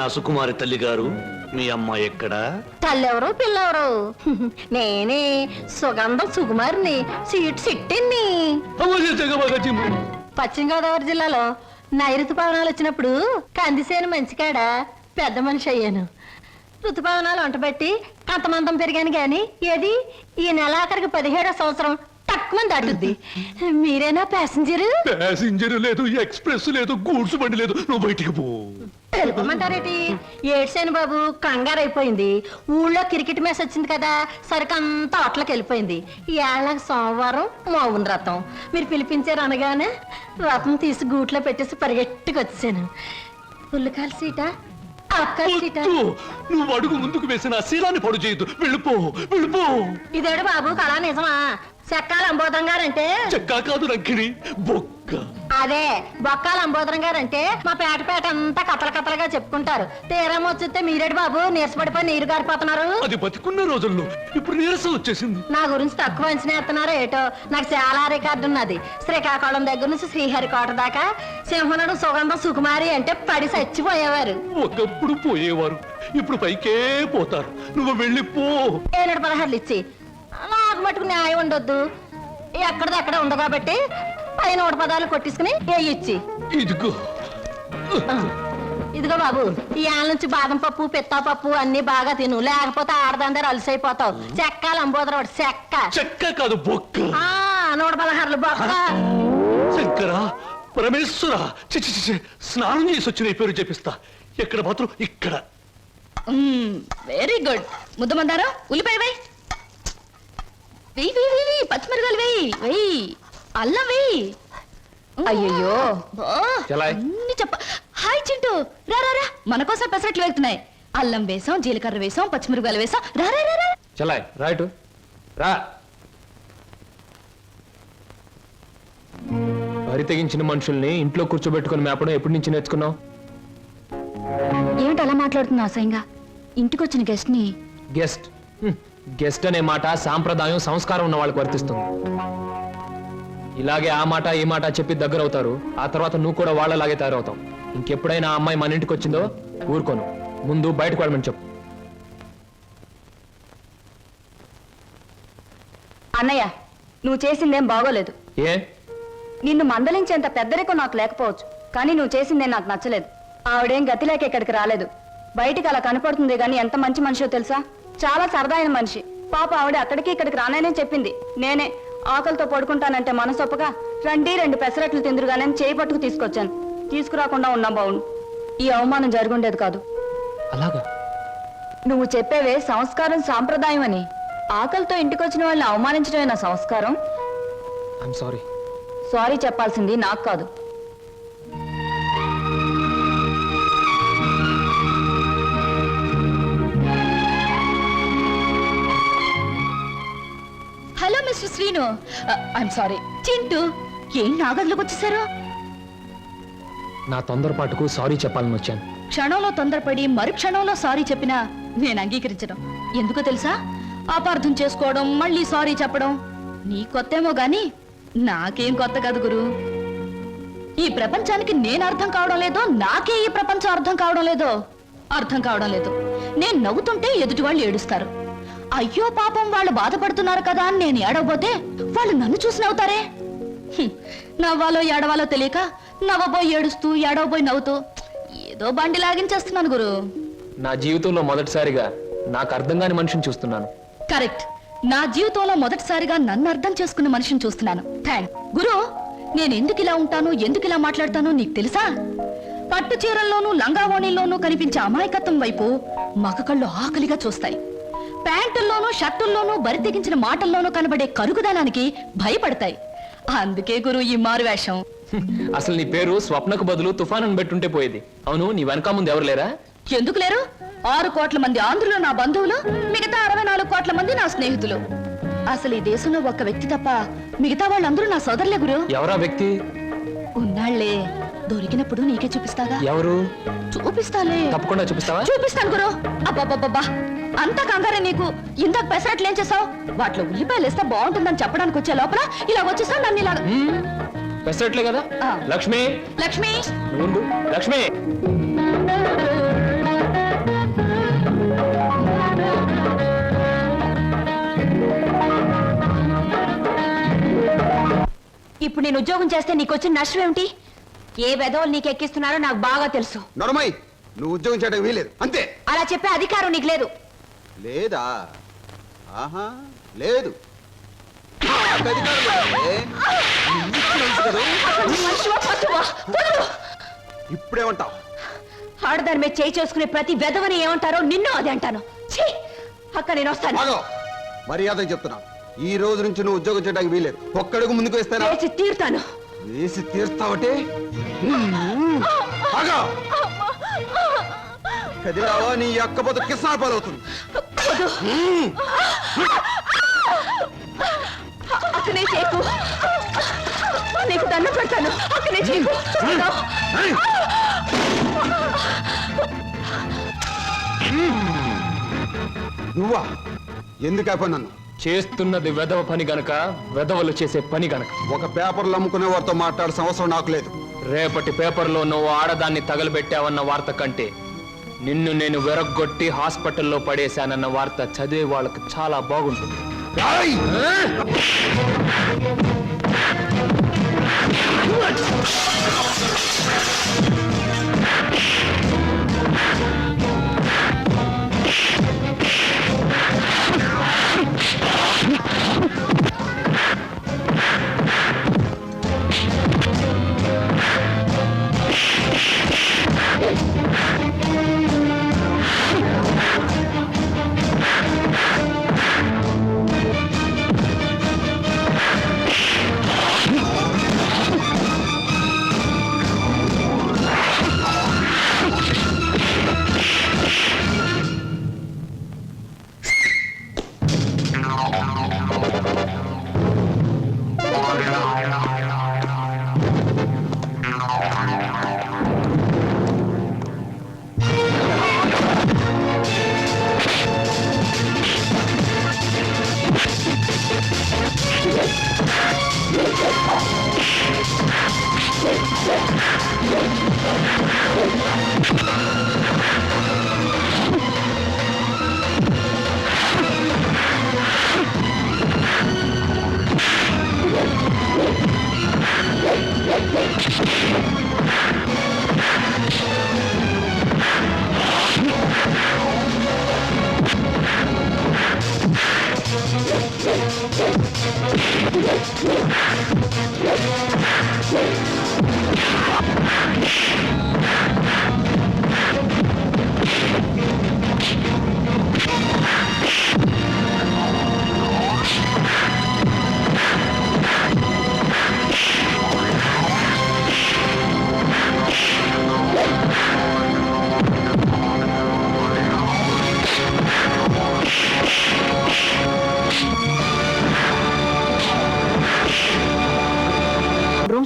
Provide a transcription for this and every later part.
నా సుకుమారి తల్లి గారు మీ అమ్మాయి ఎక్కడా? తల్లెవరు పిల్లెవరు? నేనే సుగంధం సుకుమారిని సీట్ సిట్టిని పశ్చిమ గోదావరి జిల్లాలో నైరుతు పవనాలు వచ్చినప్పుడు కందిసేను మంచికాడ పెద్ద మనిషి అయ్యాను. ఋతుపవనాలు వంటబెట్టి అంతమందం పెరిగాను గాని ఏది? ఈ నెలాఖరికి పదిహేడో సంవత్సరం తక్కువ దాటుద్ది. మీరేనా ప్యాసింజరు? ప్యాసింజర్ లేదు ఎక్స్ప్రెస్ లేదు గూడ్స్ బండి లేదు. నువ్వు బయటికి పో. తెలుపమంటారేటి? ఏడ్సేను బాబు కంగారు అయిపోయింది ఊళ్ళో క్రికెట్ మ్యాచ్ వచ్చింది కదా సరికంతా అట్లకి వెళ్ళిపోయింది. ఏళ్ళకి సోమవారం మౌన రథం. మీరు పిలిపించారు అనగానే రథం తీసి గూట్లో పెట్టేసి పరిగెట్టుకు వచ్చాను పుల్లకాల సీట అక్కల సీట. నువ్వు అడుగు ముందుకు వేసిన శీలాన్ని పడు చేయొద్దు వెళ్ళిపో వెళ్ళిపో! ఇదేడు బాబు కళా నిజమా? చెక్కాల అంబోధం గారంటే చెక్కా కాదు రంకిణి బొక్క! అదే బొక్కాల అంబోధరం గారంటే మా పేట పేట అంతా కథల కథలుగా చెప్పుకుంటారు. తీరం వచ్చితే మీరేడు బాబు నీరసపడిపోయి నీరు గారిపోతున్నారు? అది బతికున్న రోజుల్లో ఇప్పుడు నీరసం వచ్చేసింది. నా గురించి తక్కువ అంచనా ఎత్తున్నారో ఏటో? నాకు చాలా రికార్డు ఉన్నది. శ్రీకాకుళం దగ్గర నుంచి శ్రీహరికోట దాకా సింహనుడు సుగంధం సుకుమారి అంటే పడి చచ్చిపోయేవారు. ఒకప్పుడు పోయేవారు. ఇప్పుడు పైకే పోతారు. నువ్వు వెళ్ళిపో ఏనాడు పదహారులు ఇచ్చి నాకు మటుకు న్యాయం ఉండొద్దు. ఎక్కడిదక్కడ ఉంది కాబట్టి పైన నూట పదాలు కొట్టించుకుని ఏ ఇచ్చి? ఇదిగో. ఇదిగో బాబు ఈ ఆల నుంచి బాదం పప్పు పిత్తా పప్పు అన్ని బాగా తిను. లేకపోతే ఆడదందరూ అలసైపోతావు. చెక్క లంబోదరవాడు చెక్క. చెక్క కాదు బొక్క. ఆ నూట పదహారులు బొక్క. శంకర పరమేశ్వర. చి చి, చి, చి. స్నానం చేసి వచ్చిన ఈ పేరు చెప్పిస్తా. ఎక్కడ మాత్రం ఇక్కడ. వెరీ గుడ్ ముద్దమందారా ఉల్లిపాయ వేయి. వెయ్యి వెయ్యి వెయ్యి వెయ్యి పచ్చిమిరకాయలు వెయ్యి వెయ్యి అల్లం వెయ్యి అయ్యయ్యో. బా, చలాయ్. అన్ని చెప్ప హాయ్ చింటూ. రా రా రా. మన కోసం పెసరట్లు వెళ్తున్నాయి. అల్లం వేసాం జీలకర్ర వేసాం పచ్చిమిరకాయలు వేసాం. రా రా రా రా. చలాయ్ రైట్ రా. వరి తెగించిన మనుషుల్ని ఇంట్లో కూర్చోబెట్టుకుని మేపడం ఎప్పటి నుంచి నేర్చుకున్నావు? ఏమిటి అలా మాట్లాడుతున్నా అసహ్యంగా? ఇంటికి వచ్చిన గెస్ట్ని గెస్ట్. హ్మ్. గెస్ట్ అనే మాట సాంప్రదాయం సంస్కారం ఉన్న వాళ్ళకి వర్తిస్తుంది. ఇలాగే ఆ మాట ఈ మాట చెప్పి దగ్గర అవుతారు ఆ తర్వాత నువ్వు కూడా వాళ్ళలాగే తయారవుతావు. ఇంకెప్పుడైనా ఆ అమ్మాయి మన ఇంటికి వచ్చిందో ఊరుకోను. ముందు బయటకు వెళ్ళమని చెప్పు. అన్నయ్య నువ్వు చేసిందేం బాగోలేదు. ఏ? నిన్ను మందలించేంత పెద్దరికం నాకు లేకపోవచ్చు. కానీ నువ్వు చేసిందేం నాకు నచ్చలేదు. ఆవిడేం గతి లేక ఇక్కడికి రాలేదు. బయటికి అలా కనపడుతుంది గాని ఎంత మంచి మనిషో తెలుసా? చాలా సరదాయిన మనిషి. పాప ఆవిడ అక్కడికి ఇక్కడికి రాననే చెప్పింది. నేనే. ఆకలితో పడుకుంటానంటే మనసొప్పగా రండి రెండు పెసరట్లు తిందురుగానే చేయి పట్టుకు తీసుకొచ్చాను. తీసుకురాకుండా ఉన్నా బావును. ఈ అవమానం జరుగుండేది కాదు. అలాగా? నువ్వు చెప్పేవే సంస్కారం సాంప్రదాయం అని ఆకలితో ఇంటికొచ్చిన వాళ్ళని అవమానించడమే నా సంస్కారం. సారీ చెప్పాల్సింది నాకు కాదు. Mister Srinu I'm sorry Chintu ఏం నా గదిలోకి వచ్చేసారు నా తొందరపాటుకు సారీ చెప్పాలని వచ్చాను. క్షణంలో తొందరపడి మరు క్షణంలో సారీ చెప్పినా నేను అంగీకరించడం ఎందుకో తెలుసా? అపార్థం చేసుకోవడం మళ్ళీ సారీ చెప్పడం. నీ కొత్తేమో గాని నాకేం కొత్త కాదు గురు. ఈ ప్రపంచానికి నేను అర్థం కావడం లేదో నాకే ఈ ప్రపంచం అర్థం కావడం లేదో అర్థం కావడం లేదు. నేను నవ్వుతుంటే ఎదుటి వాళ్ళు ఏడుస్తారు. అయ్యో పాపం వాళ్ళు బాధపడుతున్నారు కదా అని నేను ఏడవబోతే వాళ్ళు నన్ను చూసి నవ్వుతారే. నవ్వాలో ఏడవాలో తెలియక నవ్వబోయి ఏడుస్తూ ఏడవబోయి నవ్వుతూ ఏదో బండి లాగించేస్తున్నాను గురు. నా జీవితంలో మొదటిసారిగా నాకు అర్థం కాని మనిషిని చూస్తున్నాను. కరెక్ట్. నా జీవితంలో మొదటిసారిగా నన్ను అర్థం చేసుకున్న మనిషిని చూస్తున్నాను. థ్యాంక్ గురు నేను ఎందుకు ఇలా ఉంటాను ఎందుకు ఇలా మాట్లాడతానో నీకు తెలుసా? పట్టు చీరల్లోనూ లంగావోణీల్లోనూ కనిపించే అమాయకత్వం వైపు మగ కళ్ళు ఆకలిగా చూస్తాయి. ప్యాంటుల్లోనూ షర్టుల్లోనూ బరితెగించిన మాటల్లోనూ కనబడే కరుగుదనానికి భయపడతాయి. అందుకే గురు ఈ మారు వేషం. అసలు నీ పేరు స్వప్నకు బదులు తుఫాన్ అని పెట్టుంటే పోయేది. అవును నీ వెనక ముందు ఎవరు లేరా? ఎందుకు లేరు? ఆరు కోట్ల మంది ఆంధ్రులు నా బంధువులు మిగతా అరవై నాలుగు కోట్ల మంది నా స్నేహితులు. అసలు ఈ దేశంలో ఒక్క వ్యక్తి తప్ప మిగతా వాళ్ళందరూ నా సోదరులే గురు. ఎవరా వ్యక్తి? ఉన్నాళ్ళే. దొరికినప్పుడు నీకే చూపిస్తాగా? ఎవరు? చూపిస్తాలే. తప్పకుండా చూపిస్తావా? చూపిస్తాను గురు. అబ్బాబ్బా అంత కంగారే నీకు. ఇందాక పెసరట్లు ఏం చేసావు? వాటిలో ఉల్లిపాయలు వేస్తే బాగుంటుందని చెప్పడానికి వచ్చే లోపల ఇలా వచ్చేస్తాను నన్ను ఇలాగ. పెసరట్లే కదా? లక్ష్మి? లక్ష్మి? లక్ష్మి? ఇప్పుడు నేను ఉద్యోగం చేస్తే నీకు వచ్చిన నష్టం ఏమిటి? ఏ వెధవలు నీకు ఎక్కిస్తున్నారో నాకు బాగా తెలుసు. నొరమై నువ్వు ఉద్యోగం చేయడానికి వీలేదు అంతే. అలా చెప్పే అధికారం నీకు లేదు. లేదా? ఆహా లేదు. నాకు అధికారం లేదే. నువ్వు తెలుసు కదా? మనిషివా, పశువా? వదలు! ఇప్పుడేమంటావు? ఆడదాని మీద చేయి చేసుకునే ప్రతి వెధవని ఏమంటారో నిన్ను అదే అంటాను. ఛీ! అక్క నేను వస్తాను. ఆగో. మర్యాద చెప్తున్నా ఈ రోజు నుంచి నువ్వు ఉద్యోగం చేయడానికి వీలేదు ఒక్కడుగు ముందుకు వేస్తానా? వేసి తీరుతాను. వేసి తీర్స్తావటే? ఆగో! కదిరావా నీ అక్క పొద్దు కిసాన పాలవుతుంది. అక్కనే చేయకు నీకు దండం పెడతాను. అక్కనే చేయకు నువ్వా? ఎందుకు అయిపోయి నన్ను? చేస్తున్నది వెధవ పని గనక వెధవలు చేసే పని గనక. ఒక పేపర్లు అమ్ముకునే వారితో మాట్లాడాల్సిన అవసరం నాకు లేదు. రేపటి పేపర్లో నువ్వు ఆడదాన్ని తగలబెట్టావన్న వార్త కంటే నిన్ను నేను వెరగొట్టి హాస్పిటల్లో పడేశానన్న వార్త చదివే వాళ్ళకి చాలా బాగుంటుంది. ఏయ్! I'm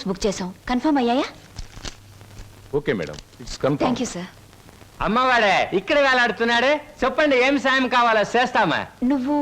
రూమ్స్ బుక్ చేసాం కన్ఫర్మ్ అయ్యాయా? Okay madam. It's confirm thank you sir అమ్మవాడే ఇక్కడ వేలాడుతున్నాడు. చెప్పండి ఏం సాయం కావాలో చేస్తామా? నువ్వు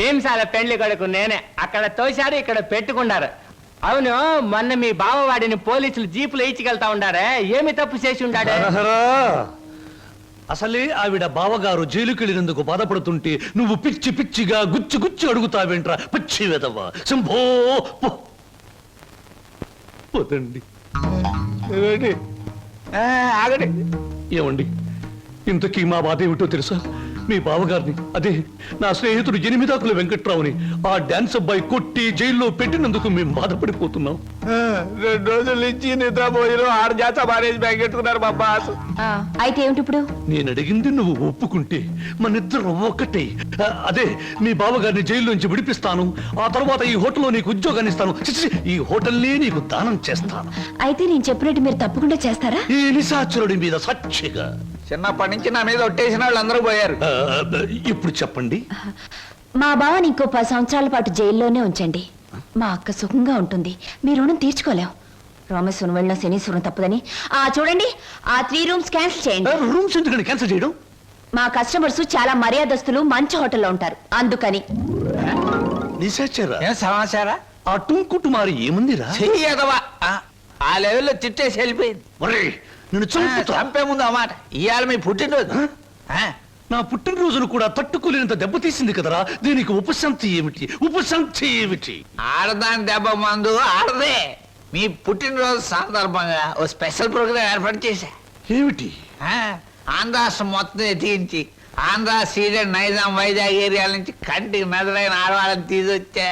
మేం చాలా పెండ్లి కొడుకు నేనే. అక్కడ తోశారు ఇక్కడ పెట్టుకున్నారు. అవును మొన్న మీ బావవాడిని పోలీసులు జీపులు ఇచ్చికెళ్తా ఉండారే. ఏమి తప్పు చేసి ఉండాడే. అసలే ఆవిడ బావగారు జైలుకెళ్ళినందుకు బాధపడుతుంటే నువ్వు పిచ్చి పిచ్చిగా గుచ్చి గుచ్చి అడుగుతావేంట్రా? పిచ్చి వెదవ్వ శంభో పోతండి. ఆగండి. ఏమండి? ఇంతకీ మా బాధ ఏమిటో తెలుసా? మీ బావగారిని. అదే నా స్నేహితుడు ఎనిమిదాకుల వెంకట్రావుని ఆ డాన్స్ అబ్బాయి కొట్టి జైల్లో పెట్టినందుకు మేము బాధపడిపోతున్నాం. రెండు రోజుల నుంచి నిద్రపోయిన ఆరు జాత మారేజ్ బ్యాగ్ పెట్టుకున్నారు మా బాస్. అయితే ఏమిటి ఇప్పుడు? నేను అడిగింది నువ్వు ఒప్పుకుంటే మనిద్దరం ఒక్కటే. ఆ, అదే మీ బావగారిని జైల్లోంచి విడిపిస్తాను. ఆ తర్వాత ఈ హోటల్లో నీకు ఉద్యోగాన్ని ఇస్తాను. ఈ హోటల్నే నీకు దానం చేస్తాను. అయితే నేను చెప్పినట్టు మీరు తప్పకుండా చేస్తారా? ఈ నిశాచరుడి మీద సాక్షిగా. చిన్నప్పటి నుంచి నా మీద ఒట్టేసిన వాళ్ళు అందరూ పోయారు. ఇప్పుడు చెప్పండి. మా బావని ఇంకో పది సంవత్సరాల పాటు జైల్లోనే ఉంచండి. మా అక్క సుఖంగా ఉంటుంది. మీ రుణం తీర్చుకోలేం. రామేశ్వరం వెళ్ళిన శనీశ్వరం తప్పదని. ఆ చూడండి ఆ త్రీ రూమ్స్ క్యాన్సిల్ చేయండి. రూమ్స్ ఎందుకని క్యాన్సిల్ చేయడం? మా కస్టమర్స్ చాలా మర్యాదస్తులు మంచి హోటల్లో ఉంటారు. అందుకని. సమాచారా? ఆ టుంకుటుమారి ఏముందిరా? చెయ్యదవా ఆ లెవెల్లో తిట్టేసి వెళ్ళిపోయింది. ఆ, చంపుతా? చంపే ముందు అన్నమాట ఇవాళ మీ పుట్టినరోజు. ఆ, నా పుట్టినరోజును కూడా తట్టుకోలేనంత దెబ్బతీసింది కదరా. దీనికి ఉపశాంతి ఏమిటి? ఉపశాంతి ఏమిటి? ఆడదాని దెబ్బ మందు ఆడదే. మీ పుట్టినరోజు సందర్భంగా ఓ స్పెషల్ ప్రోగ్రాం ఏర్పాటు చేశా. ఏమిటి? ఆ, ఆంధ్రాష్ట్రం మొత్తం ఎత్తించి ఆంధ్ర సీడెడ్ నైజాం వైజాగ్ ఏరియాల నుంచి కంటికి మెదడైన ఆడవాళ్ళని తీసుకొచ్చా